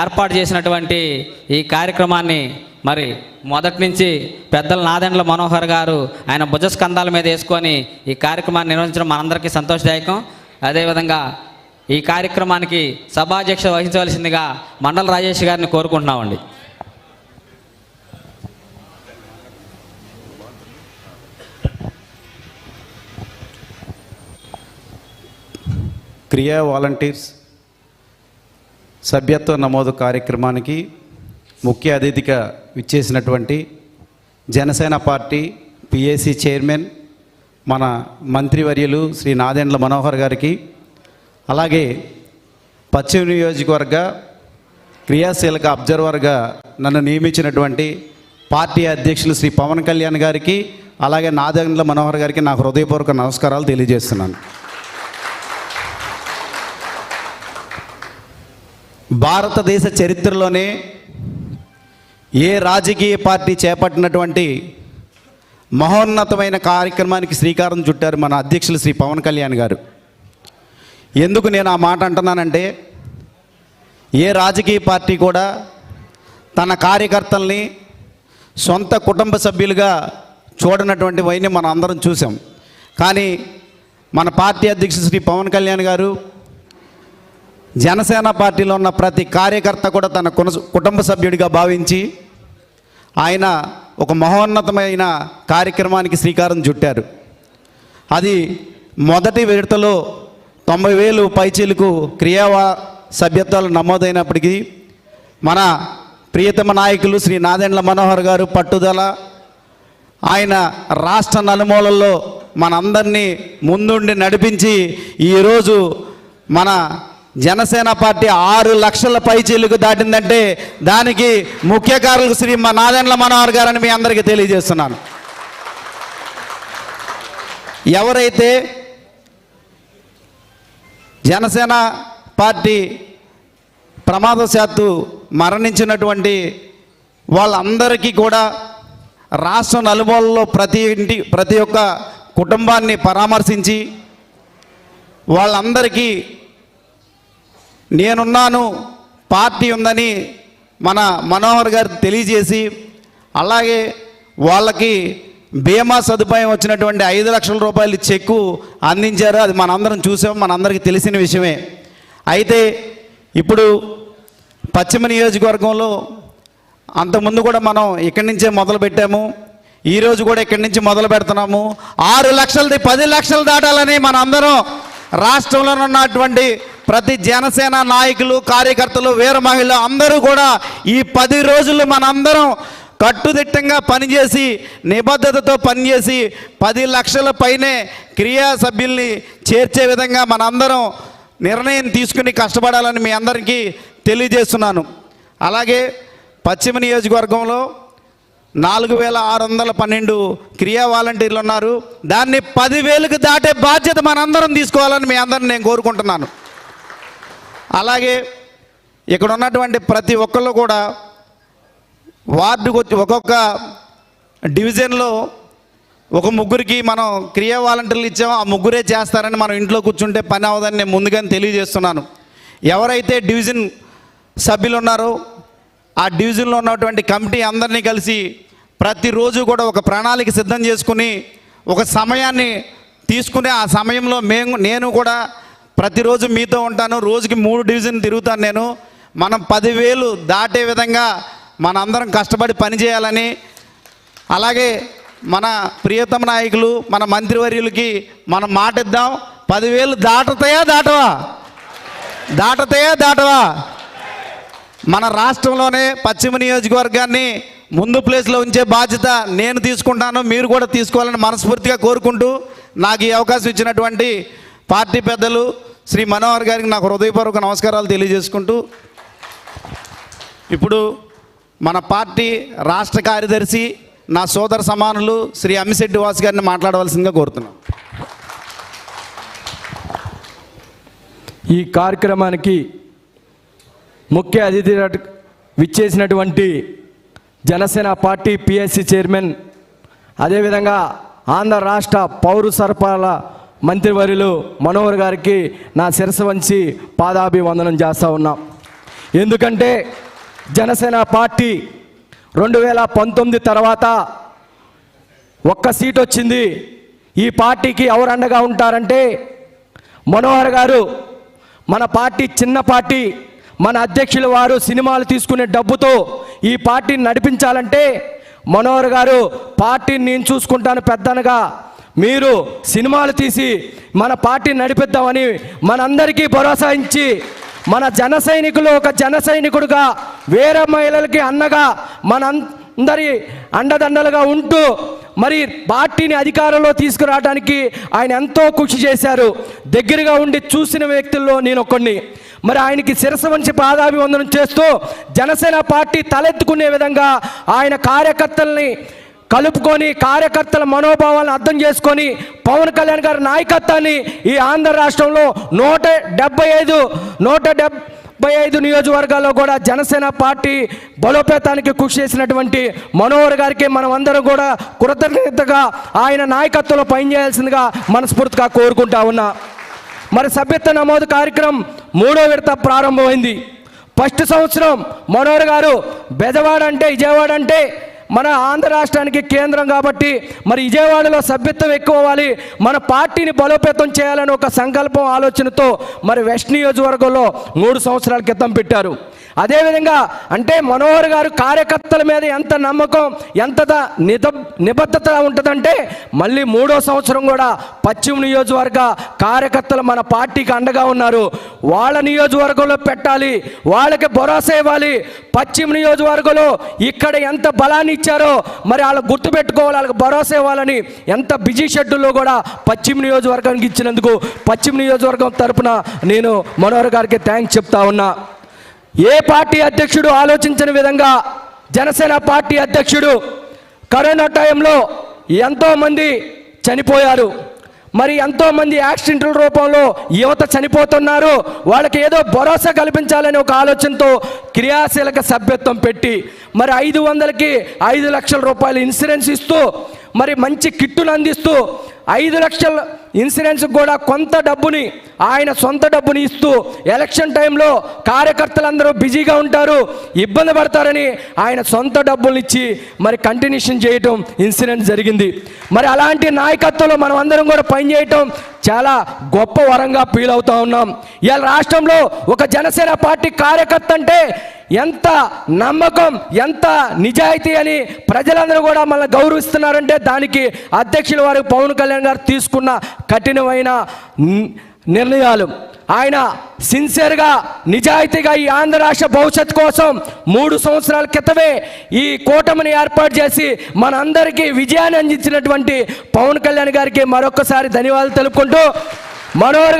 ఏర్పాటు చేసినటువంటి ఈ కార్యక్రమాన్ని మరి మొదటి నుంచి పెద్దల నాదెండ్ల మనోహర్ గారు ఆయన భుజస్కంధాల మీద వేసుకొని ఈ కార్యక్రమాన్ని నిర్వహించడం మనందరికీ సంతోషదాయకం. అదేవిధంగా ఈ కార్యక్రమానికి సభాధ్యక్ష వహించవలసిందిగా మండల రాజేష్ గారిని కోరుకుంటున్నామండి. క్రియా వాలంటీర్స్ సభ్యత్వ నమోదు కార్యక్రమానికి ముఖ్య అతిథిగా విచ్చేసినటువంటి జనసేన పార్టీ పిఏసీ చైర్మన్ మన మంత్రివర్యులు శ్రీ నాదెండ్ల మనోహర్ గారికి అలాగే పశ్చిమ నియోజకవర్గ క్రియాశీలక అబ్జర్వర్గా నన్ను నియమించినటువంటి పార్టీ అధ్యక్షులు శ్రీ పవన్ కళ్యాణ్ గారికి అలాగే నాదెండ్ల మనోహర్ గారికి నా హృదయపూర్వక నమస్కారాలు తెలియజేస్తున్నాను. భారతదేశ చరిత్రలోనే ఏ రాజకీయ పార్టీ చేపట్టినటువంటి మహోన్నతమైన కార్యక్రమానికి శ్రీకారం చుట్టారు మన అధ్యక్షులు శ్రీ పవన్ కళ్యాణ్ గారు. ఎందుకు నేను ఆ మాట అంటున్నానంటే ఏ రాజకీయ పార్టీ కూడా తన కార్యకర్తల్ని సొంత కుటుంబ సభ్యులుగా చూడనటువంటి వైని మనం అందరం చూసాం కానీ మన పార్టీ అధ్యక్షుడు శ్రీ పవన్ కళ్యాణ్ గారు జనసేన పార్టీలో ఉన్న ప్రతి కార్యకర్త కూడా తన కుటుంబ సభ్యుడిగా భావించి ఆయన ఒక మహోన్నతమైన కార్యక్రమానికి శ్రీకారం చుట్టారు. అది మొదటి విడతలో తొంభై వేలు పైచీలకు క్రియావా సభ్యత్వాలు నమోదైనప్పటికీ మన ప్రియతమ నాయకులు శ్రీ నాదెండ్ల మనోహర్ గారు పట్టుదల ఆయన రాష్ట్ర నలుమూలల్లో మనందరినీ ముందుండి నడిపించి ఈరోజు మన జనసేన పార్టీ ఆరు లక్షల పైచీలకు దాటిందంటే దానికి ముఖ్య కారులకు శ్రీ మా నాదెండ్ల మనోహర్ గారని మీ అందరికీ తెలియజేస్తున్నాను. ఎవరైతే జనసేన పార్టీ ప్రమాదశాత్తు మరణించినటువంటి వాళ్ళందరికీ కూడా రాష్ట్ర నలుమూలలో ప్రతి ఇంటి ప్రతి ఒక్క కుటుంబాన్ని పరామర్శించి వాళ్ళందరికీ నేనున్నాను పార్టీ ఉందని మన మనోహర్ గారు తెలియజేసి అలాగే వాళ్ళకి బీమా సదుపాయం వచ్చినటువంటి ఐదు లక్షల రూపాయలు చెక్కు అందించారు. అది మనందరం చూసాం మనందరికీ తెలిసిన విషయమే. అయితే ఇప్పుడు పశ్చిమ నియోజకవర్గంలో అంతకుముందు కూడా మనం ఇక్కడి నుంచే మొదలు పెట్టాము. ఈరోజు కూడా ఇక్కడి నుంచి మొదలు పెడుతున్నాము. ఆరు లక్షలది పది లక్షలు దాటాలని మనందరం రాష్ట్రంలో ఉన్నటువంటి ప్రతి జనసేన నాయకులు కార్యకర్తలు వీర మహిళలు అందరూ కూడా ఈ పది రోజులు మనందరం కట్టుదిట్టంగా పనిచేసి నిబద్ధతతో పనిచేసి పది లక్షల పైనే క్రియా సభ్యుల్ని చేర్చే విధంగా మనందరం నిర్ణయం తీసుకుని కష్టపడాలని మీ అందరికీ తెలియజేస్తున్నాను. అలాగే పశ్చిమ నియోజకవర్గంలో నాలుగు వేల ఆరు వందల పన్నెండు క్రియా వాలంటీర్లు ఉన్నారు. దాన్ని పదివేలకు దాటే బాధ్యత మనందరం తీసుకోవాలని మీ అందరిని నేను కోరుకుంటున్నాను. అలాగే ఇక్కడ ఉన్నటువంటి ప్రతి ఒక్కళ్ళు కూడా వార్డుకు వచ్చి ఒక్కొక్క డివిజన్లో ఒక ముగ్గురికి మనం క్రియా వాలంటీర్లు ఇచ్చామో ఆ ముగ్గురే చేస్తారని మనం ఇంట్లో కూర్చుంటే పని అవదని నేను ముందుగానే తెలియజేస్తున్నాను. ఎవరైతే డివిజన్ సభ్యులు ఉన్నారో ఆ డివిజన్లో ఉన్నటువంటి కమిటీ అందరినీ కలిసి ప్రతిరోజు కూడా ఒక ప్రణాళిక సిద్ధం చేసుకుని ఒక సమయాన్ని తీసుకుని ఆ సమయంలో మేము నేను కూడా ప్రతిరోజు మీతో ఉంటాను. రోజుకి మూడు డివిజన్ తిరుగుతాను నేను. మనం పదివేలు దాటే విధంగా మనందరం కష్టపడి పనిచేయాలని అలాగే మన ప్రియతమ నాయకులు మన మంత్రివర్యులకి మనం మాట ఇద్దాం పదివేలు దాటతాయా దాటవా? దాటతాయా దాటవా? మన రాష్ట్రంలోనే పశ్చిమ నియోజకవర్గాన్ని ముందు ప్లేస్లో ఉంచే బాధ్యత నేను తీసుకుంటాను మీరు కూడా తీసుకోవాలని మనస్ఫూర్తిగా కోరుకుంటూ నాకు ఈ అవకాశం ఇచ్చినటువంటి పార్టీ పెద్దలు శ్రీ మనోహర్ గారికి నాకు హృదయపూర్వక నమస్కారాలు తెలియజేసుకుంటూ ఇప్పుడు మన పార్టీ రాష్ట్ర కార్యదర్శి నా సోదర సమానులు శ్రీ అమ్మిశెట్టి వాస్ గారిని మాట్లాడవలసిందిగా కోరుతున్నాను. ఈ కార్యక్రమానికి ముఖ్య అతిథి విచ్చేసినటువంటి జనసేన పార్టీ పిఎస్సి చైర్మన్ అదేవిధంగా ఆంధ్ర రాష్ట్ర పౌర సరఫరాల మంత్రివర్యులు మనోహర్ గారికి నా శిరసు వంచి పాదాభివందనం చేస్తూ ఉన్నాం. ఎందుకంటే జనసేన పార్టీ రెండు వేల పంతొమ్మిది తర్వాత ఒక్క సీట్ వచ్చింది. ఈ పార్టీకి ఎవరు అండగా ఉంటారంటే మనోహర్ గారు. మన పార్టీ చిన్న పార్టీ. మన అధ్యక్షుల వారు సినిమాలు తీసుకునే డబ్బుతో ఈ పార్టీని నడిపించాలంటే మనోహర్ గారు పార్టీని నేను చూసుకుంటాను పెద్దనగా. మీరు సినిమాలు తీసి మన పార్టీని నడిపిద్దామని మనందరికీ భరోసా ఇచ్చి మన జన సైనికులు ఒక జన సైనికుడుగా వేరే మహిళలకి అన్నగా మన అందరి అండదండలుగా ఉంటూ మరి పార్టీని అధికారంలో తీసుకురావడానికి ఆయన ఎంతో కృషి చేశారు. దగ్గరగా ఉండి చూసిన వ్యక్తుల్లో నేను ఒకడిని మరి ఆయనకి శిరస వంచి పాదాభివందనం చేస్తూ జనసేన పార్టీ తలెత్తుకునే విధంగా ఆయన కార్యకర్తల్ని కలుపుకొని కార్యకర్తల మనోభావాలను అర్థం చేసుకొని పవన్ కళ్యాణ్ గారి నాయకత్వాన్ని ఈ ఆంధ్ర రాష్ట్రంలో నూట డెబ్బై ఐదు నూట డెబ్బై ఐదు నియోజకవర్గాల్లో కూడా జనసేన పార్టీ బలోపేతానికి కృషి చేసినటువంటి మనోహర్ గారికి మనం అందరం కూడా కృతజ్ఞతగా ఆయన నాయకత్వంలో పనిచేయాల్సిందిగా మనస్ఫూర్తిగా కోరుకుంటా ఉన్నా. మరి సభ్యత్వ నమోదు కార్యక్రమం మూడో విడత ప్రారంభమైంది. ఫస్ట్ సంవత్సరం మనోహర్ గారు బెజవాడ అంటే విజయవాడ అంటే మన ఆంధ్ర రాష్ట్రానికి కేంద్రం కాబట్టి మరి విజయవాడలో సభ్యత్వం ఎక్కువ అవ్వాలి. మన పార్టీని బలోపేతం చేయాలని ఒక సంకల్పం ఆలోచనతో మరి వెస్ట్ నియోజకవర్గంలో మూడు సంవత్సరాల క్రితం పెట్టారు. అదేవిధంగా అంటే మనోహర్ గారు కార్యకర్తల మీద ఎంత నమ్మకం ఎంత నిద నిబద్ధత ఉంటుందంటే మళ్ళీ మూడో సంవత్సరం కూడా పశ్చిమ నియోజకవర్గ కార్యకర్తలు మన పార్టీకి అండగా ఉన్నారు. వాళ్ళ నియోజకవర్గంలో పెట్టాలి వాళ్ళకి భరోసా ఇవ్వాలి. పశ్చిమ నియోజకవర్గంలో ఇక్కడ ఎంత బలాన్ని ఇచ్చారో మరి వాళ్ళు గుర్తుపెట్టుకోవాలి వాళ్ళకి భరోసా ఇవ్వాలని ఎంత బిజీ షెడ్యూల్లో కూడా పశ్చిమ నియోజకవర్గానికి ఇచ్చినందుకు పశ్చిమ నియోజకవర్గం తరపున నేను మనోహర్ గారికి థ్యాంక్స్ చెప్తా ఉన్నా. ఏ పార్టీ అధ్యక్షుడు ఆలోచించిన విధంగా జనసేన పార్టీ అధ్యక్షుడు కరోనా టైంలో ఎంతోమంది చనిపోయారు. మరి ఎంతోమంది యాక్సిడెంట్ల రూపంలో యువత చనిపోతున్నారు. వాళ్ళకి ఏదో భరోసా కల్పించాలని ఒక ఆలోచనతో క్రియాశీలక సభ్యత్వం పెట్టి మరి ఐదు వందలకి ఐదు లక్షల రూపాయలు ఇన్సూరెన్స్ ఇస్తూ మరి మంచి కిట్టును అందిస్తూ ఐదు లక్షల ఇన్సూరెన్స్ కూడా కొంత డబ్బుని ఆయన సొంత డబ్బుని ఇస్తూ ఎలక్షన్ టైంలో కార్యకర్తలందరూ బిజీగా ఉంటారు ఇబ్బంది పడతారని ఆయన సొంత డబ్బులు ఇచ్చి మరి కంటిన్యూషన్ చేయటం ఇన్సూరెన్స్ జరిగింది. మరి అలాంటి నాయకత్వంలో మనం అందరం కూడా పనిచేయటం చాలా గొప్ప వరంగా ఫీల్ అవుతా ఉన్నాం. ఇవాళ రాష్ట్రంలో ఒక జనసేన పార్టీ కార్యకర్త అంటే ఎంత నమ్మకం ఎంత నిజాయితీ అని ప్రజలందరూ కూడా మనల్ని గౌరవిస్తున్నారంటే దానికి అధ్యక్షుల వారు పవన్ కళ్యాణ్ గారు తీసుకున్న కఠినమైన నిర్ణయాలు. ఆయన సిన్సియర్గా నిజాయితీగా ఈ ఆంధ్ర రాష్ట్ర భవిష్యత్తు కోసం మూడు సంవత్సరాల క్రితమే ఈ కూటమిని ఏర్పాటు చేసి మనందరికీ విజయాన్ని అందించినటువంటి పవన్ కళ్యాణ్ గారికి మరొకసారి ధన్యవాదాలు తెలుపుకుంటూ మనోహర్